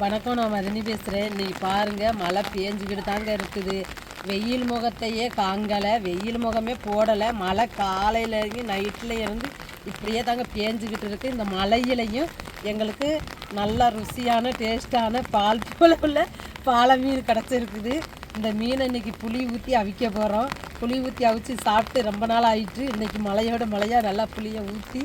வணக்கம் நான் மதினி பேசுகிறேன் இன்றைக்கி பாருங்கள் மழை பேஞ்சுக்கிட்டு தாங்க இருக்குது. வெயில் முகத்தையே காங்கலை வெயில் முகமே போடலை. மழை காலையில் இருந்து நைட்டில் இருந்து இப்படியே தாங்க பேஞ்சுக்கிட்டு இருக்குது இந்த மழையிலையும் எங்களுக்கு நல்ல ருசியான டேஸ்ட்டான பால் போல உள்ள பாலை மீன் கிடச்சிருக்குது. இந்த மீனை இன்னைக்கு புளி ஊற்றி அவிக்க போகிறோம் புளி ஊற்றி அவிச்சு சாப்பிட்டு ரொம்ப நாள் ஆயிட்டு இன்றைக்கி மழையோட மழையாக நல்லா புளியை ஊற்றி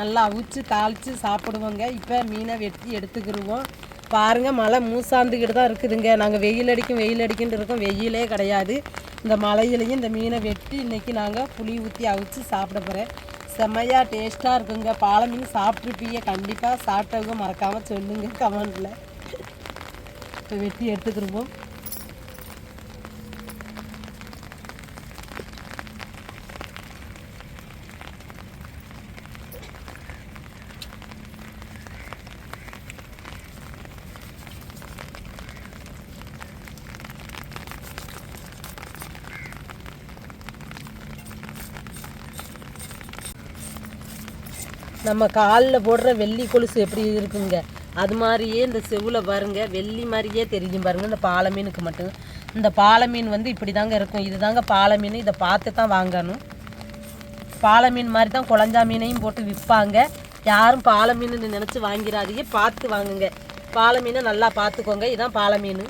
நல்லா அவிச்சு தாளித்து சாப்பிடுவோங்க. இப்போ மீனை வெட்டி எடுத்துக்கிடுவோம் பாருங்கள் மழை மூசாந்துக்கிட்டு தான் இருக்குதுங்க. நாங்கள் வெயில் அடிக்கும் வெயில் அடிக்கின்னு இருக்கோம். வெயிலே கிடையாது. இந்த மலையிலையும் இந்த மீனை வெட்டி இன்றைக்கி நாங்கள் புளி ஊற்றி அவிச்சு சாப்பிட போகிறேன் செம்மையாக டேஸ்ட்டாக இருக்குங்க. பாலை மீன் சாப்பிட்ருப்பீங்க கண்டிப்பாக சாப்பிட்டவங்க மறக்காமல் சொல்லுங்கள் கமெண்டில். இப்போ வெட்டி எடுத்துக்கிருவோம். நம்ம காலில் போடுற வெள்ளி கொலுசு எப்படி இருக்குங்க? அது மாதிரியே இந்த செவில் பாருங்க வெள்ளி மாதிரியே தெரியும் பாருங்கள் இந்த பாலை மீனுக்கு மட்டும். இந்த பாலை மீன் வந்து இப்படி தாங்க இருக்கும். இது தாங்க பாலை மீன் இதை பார்த்து தான் வாங்கணும். பாலை மீன் மாதிரி தான் குழஞ்சா மீனையும் போட்டு விற்பாங்க. யாரும் பாலை மீன் நினச்சி வாங்கிடாதீங்க பார்த்து வாங்குங்க. பாலை மீனை நல்லா பார்த்துக்கோங்க. இதுதான் பாலை மீன்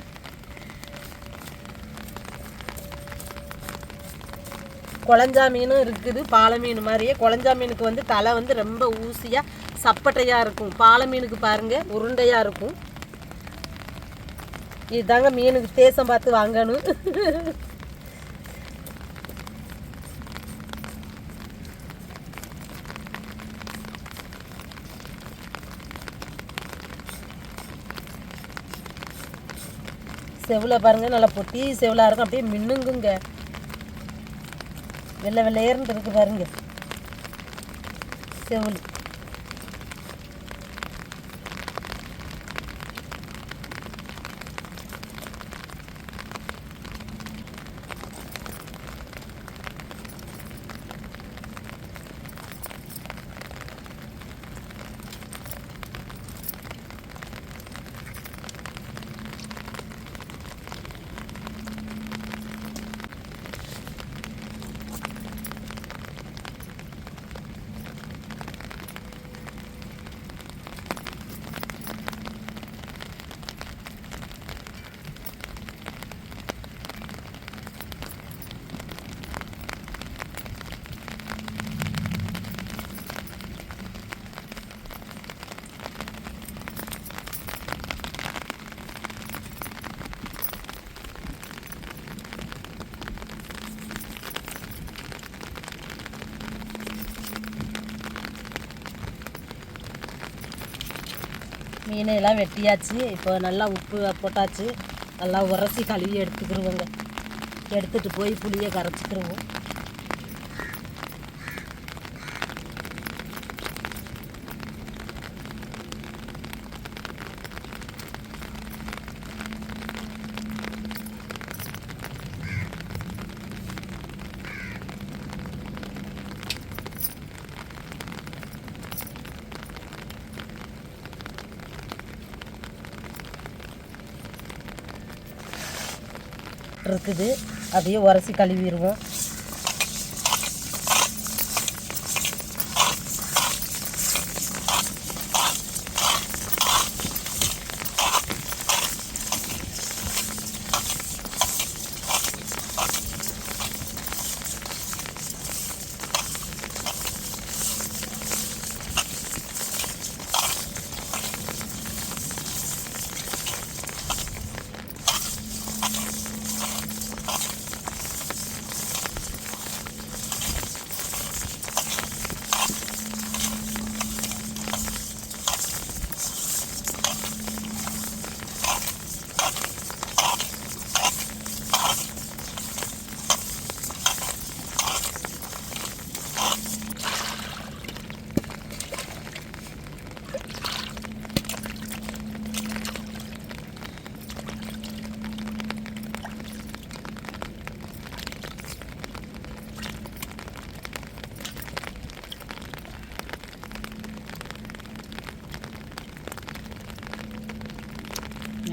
குழஞ்சா மீனும் இருக்குது பாலை மீன் மாதிரியே. குழஞ்சா மீனுக்கு வந்து தலை வந்து ரொம்ப ஊசியாக சப்பட்டையாக இருக்கும். பாலை மீனுக்கு பாருங்க உருண்டையாக இருக்கும். இதுதாங்க மீனுக்கு தேசம் பார்த்து வாங்கணும். செவில் பாருங்க நல்லா பொட்டி செவிலாக இருக்கும். அப்படியே மின்னுங்குங்க. வெள்ளை வெள்ளையர்னு இருக்கு பாருங்க. செவில். மீனை எல்லாம் வெட்டியாச்சு. இப்போ நல்லா உப்பு போட்டாச்சு. நல்லா உரசி கழுவி எடுத்துக்கிருவோங்க. எடுத்துகிட்டு போய் புளியை கரைச்சிக்கிடுவோம் இருக்குது. அதையும் உரசி கழுவிடுவோம்.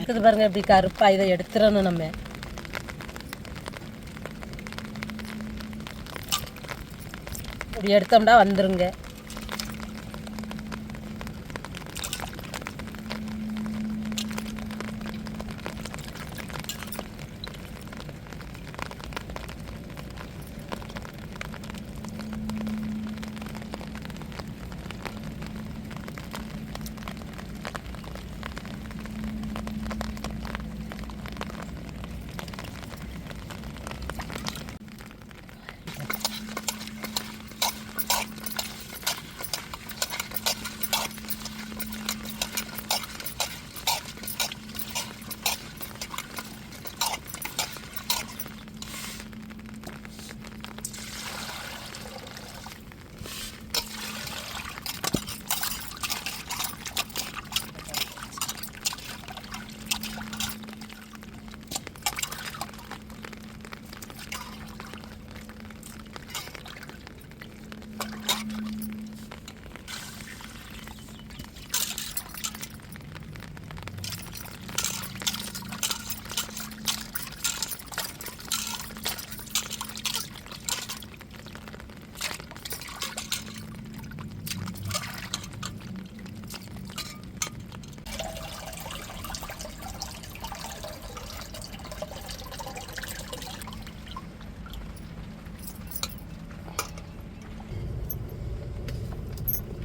இருக்குது பாருங்க இப்படி கருப்பா இதை எடுத்துடணும் நம்ம. இப்படி எடுத்தோம்னா வந்துருங்க.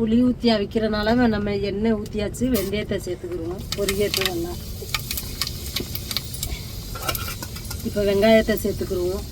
புளி ஊற்றி அவிக்கிறனால நம்ம எண்ணெய் ஊற்றியாச்சு வெந்தயத்தை சேர்த்துக்கிடுவோம். பொரியேற்றதெல்லாம் இப்போ வெங்காயத்தை சேர்த்துக்கிடுவோம்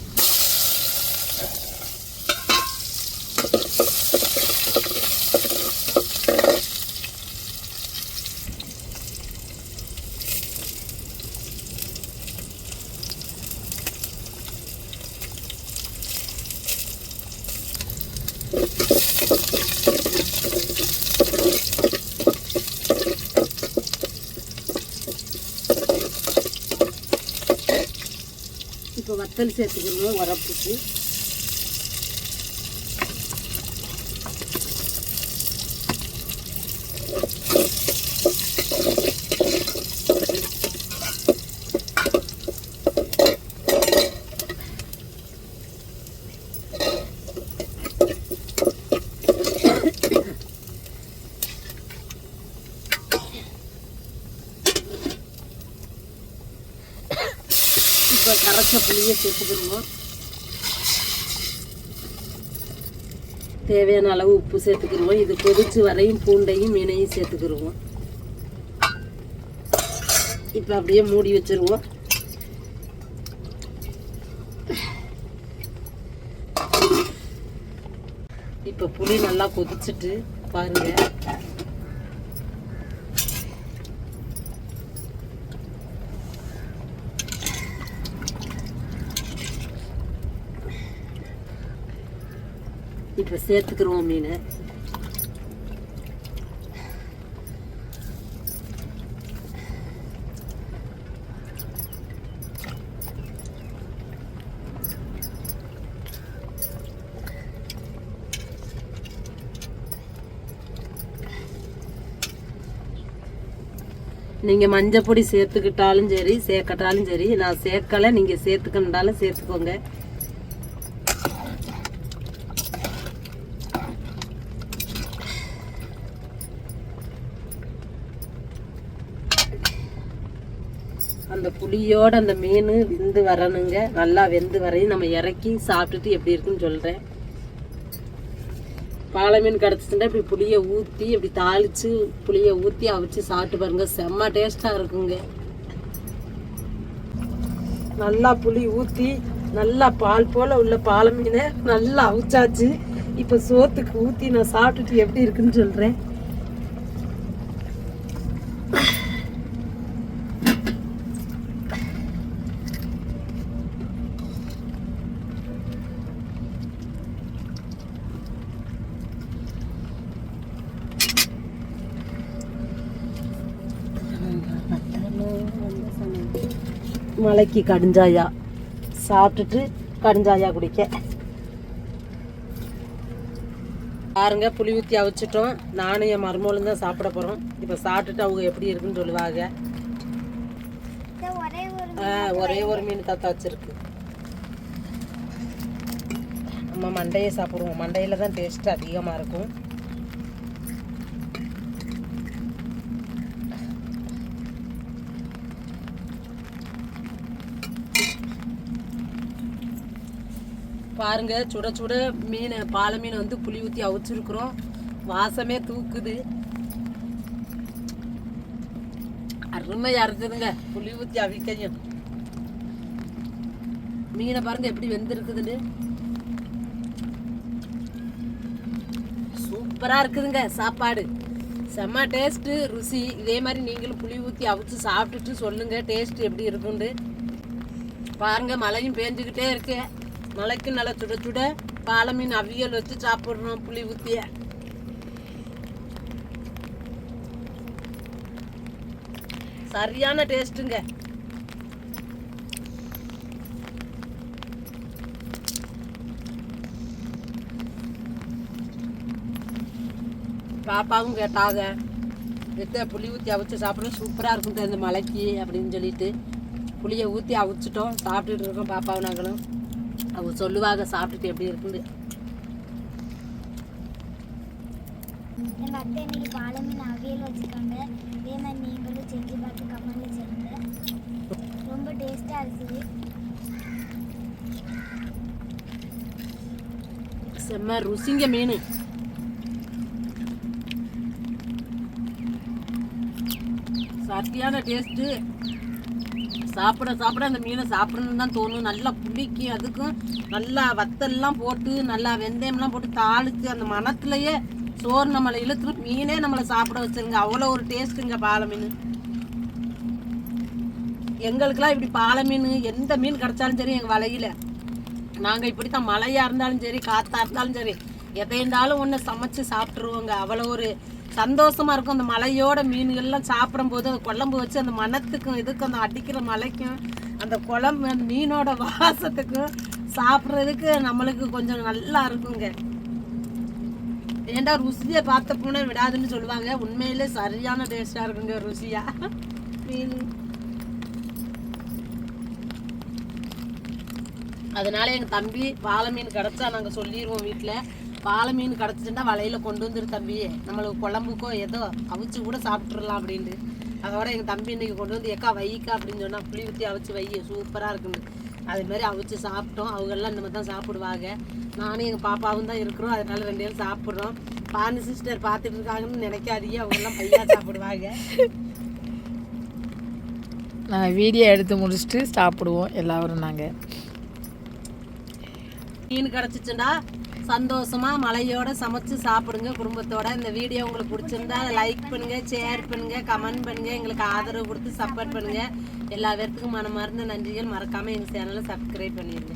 இப்போ வத்தல் சேர்த்துக்கணும் உரப்புக்கு இப்போ புளியை சேர்த்துக்கிடுவோம் தேவையான அளவு உப்பு சேர்த்துக்கிடுவோம் இது கொதிச்சு வரையும் பூண்டையும் மீனையும் சேர்த்துக்கிடுவோம் இப்போ அப்படியே மூடி வச்சிருவோம். இப்போ புளி நல்லா கொதிச்சிட்டு பாருங்கள் இப்போ சேர்த்துக்கிறோம் மீன் நீங்கள் மஞ்சள் பொடி சேர்த்துக்கிட்டாலும் சரி சேர்க்கட்டாலும் சரி நான் சேர்க்கலை நீங்கள் சேர்த்துக்கணுன்றாலும் சேர்த்துக்கோங்க. அந்த புளியோட அந்த மீன் வெந்து வரணுங்க. நல்லா வெந்து வரையும் நம்ம இறக்கி சாப்பிட்டுட்டு எப்படி இருக்குன்னு சொல்கிறேன் பாலை மீன் கிடச்சிச்சுன்னா இப்படி புளியை ஊற்றி இப்படி தாளித்து புளியை ஊற்றி அவிச்சு சாப்பிட்டு பாருங்க. செம்ம டேஸ்ட்டாக இருக்குங்க. நல்லா புளி ஊற்றி நல்லா பால் போல் உள்ள பாலை மீனை நல்லா அவிச்சாச்சு. இப்போ சோத்துக்கு ஊற்றி நான் சாப்பிட்டுட்டு எப்படி இருக்குன்னு சொல்கிறேன் மலைக்கு கடுஞ்சாயா. சாப்பிட்டுட்டு கடுஞ்சாயா குடிக்க. பாருங்க புளி ஊற்றி அவிச்சிட்டோம். நானும் என் மருமகளும் தான் சாப்பிட போகிறோம் இப்போ சாப்பிட்டுட்டு அவங்க எப்படி இருக்குன்னு சொல்லுவாங்க. ஒரே ஒரு ஆ, ஒரே ஒரு மீன் தாத்தா வச்சிருக்கு. நம்ம மண்டையை சாப்பிடுவோம். மண்டையில் தான் டேஸ்ட் அதிகமாக இருக்கும். பாருங்க சுட சுட மீன் பாலை மீன் வந்து புளி ஊற்றி அவிச்சிருக்குறோம். வாசமே தூக்குது. அருமையாக இருக்குதுங்க புளி ஊற்றி அவிக்கையும் மீனை பாருங்க எப்படி வெந்திருக்குதுன்னு. சூப்பராக இருக்குதுங்க சாப்பாடு. செம்ம டேஸ்ட்டு ருசி. இதே மாதிரி நீங்களும் புளி ஊற்றி அவிச்சு சாப்பிட்டுட்டு சொல்லுங்கள் டேஸ்ட் எப்படி இருக்குன்னு பாருங்கள் மழையும் பேஞ்சுக்கிட்டே இருக்கு. மழைக்கு நல்லா சுட சுட பாலை மீன் அவியல் வச்சு சாப்பிட்றோம் புளி ஊற்றிய சரியான டேஸ்ட்டுங்க. பாப்பாவும் கேட்டாங்க எடுத்து புளி ஊற்றி அவிச்சு சாப்பிட சூப்பராக இருக்கும் இந்த மலைக்கு அப்படின்னு சொல்லிட்டு புளியை ஊற்றி அவிச்சிட்டோம். சாப்பிட்டுட்டு இருக்கோம் பாப்பாவும் நாங்களும். அவங்க சொல்லுவாங்க சாப்பிட்டுட்டு எப்படி இருக்குன்னு. எங்க அத்தை இன்னைக்கு பாலை மீன் அவியல் வச்சிருக்காங்க. இதே மாதிரி நீங்களும் செஞ்சு பார்த்து கமெண்ட்ல சொல்லுங்க. ரொம்ப டேஸ்டா இருக்குது செம்ம ருசிங்க மீன். சரியான டேஸ்ட்டு சாப்பிட சாப்பிட அந்த மீனை சாப்பிடணும்னு தான் தோணும். நல்லா புளிக்கி அதுக்கும் நல்லா வத்தல்லாம் போட்டு நல்லா வெந்தயம்லாம் போட்டு தாளித்து அந்த மணத்துலயே சோறு நம்மளை இழுத்துட்டு மீனே நம்மளை சாப்பிட வச்சிருங்க. அவ்வளோ ஒரு டேஸ்ட்டுங்க பாலை மீன் எங்களுக்கெல்லாம் இப்படி பாலை மீன் எந்த மீன் கிடைச்சாலும் சரி எங்கள் வலையில். நாங்கள் இப்படி தான் மழையாக இருந்தாலும் சரி காற்றா இருந்தாலும் சரி எதை இருந்தாலும் ஒன்று சமைச்சு சாப்பிட்ருவோங்க அவ்வளோ ஒரு சந்தோஷமா இருக்கும். அந்த மலையோட மீன்கள்லாம் சாப்பிடும்போது அந்த குழம்பு வச்சு அந்த மனத்துக்கும் இதுக்கும் அந்த அடிக்கிற மலைக்கும் அந்த குழம்பு அந்த மீனோட வாசத்துக்கும் சாப்பிட்றதுக்கு நம்மளுக்கு கொஞ்சம் நல்லா இருக்குங்க. ஏன்டா ருசியை பார்த்த போனே விடாதுன்னு சொல்லுவாங்க. உண்மையிலே சரியான டேஸ்டாக இருக்குங்க ருசியா. மீன். அதனால எங்கள் தம்பி வாழை மீன் கிடச்சா நாங்கள் சொல்லிடுவோம் வீட்டில் பாலை மீன் கிடச்சிட்டுன்னா வலையில் கொண்டு வந்துரு தம்பி. நம்மளுக்கு குழம்புக்கோ ஏதோ அவிச்சு கூட சாப்பிட்றலாம் அப்படின்ட்டு. அதோட எங்கள் தம்பி இன்னைக்கு கொண்டு வந்து எக்கா வைக்கா அப்படின்னு சொன்னால் புளி ஊற்றி அவிச்சு வை சூப்பராக இருக்குன்னு. அது மாதிரி அவிச்சு சாப்பிட்டோம். அவங்கெல்லாம் இந்த மாதிரி தான் சாப்பிடுவாங்க. நானும் எங்கள் பாப்பாவும் தான் இருக்கிறோம். அதனால ரெண்டு பேரும் சாப்பிட்றோம். பானு சிஸ்டர் பார்த்துட்டு இருக்காங்கன்னு நினைக்காதீங்க. அவங்கெல்லாம் பையா சாப்பிடுவாங்க. நாங்கள் வீடியோ எடுத்து முடிச்சுட்டு சாப்பிடுவோம் எல்லாரும் நாங்கள் மீன் கிடச்சிச்சுன்னா சந்தோஷமாக மலையோட சமைச்சு சாப்பிடுங்க குடும்பத்தோட. இந்த வீடியோ உங்களுக்கு பிடிச்சிருந்தா லைக் பண்ணுங்க ஷேர் பண்ணுங்க கமெண்ட் பண்ணுங்க. எங்களுக்கு ஆதரவு கொடுத்து சப்போர்ட் பண்ணுங்க. எல்லா பேர்த்துக்கும் மனமார்ந்த நன்றிகள். மறக்காம எங்கள் சேனலை சப்ஸ்கிரைப் பண்ணிடுங்க.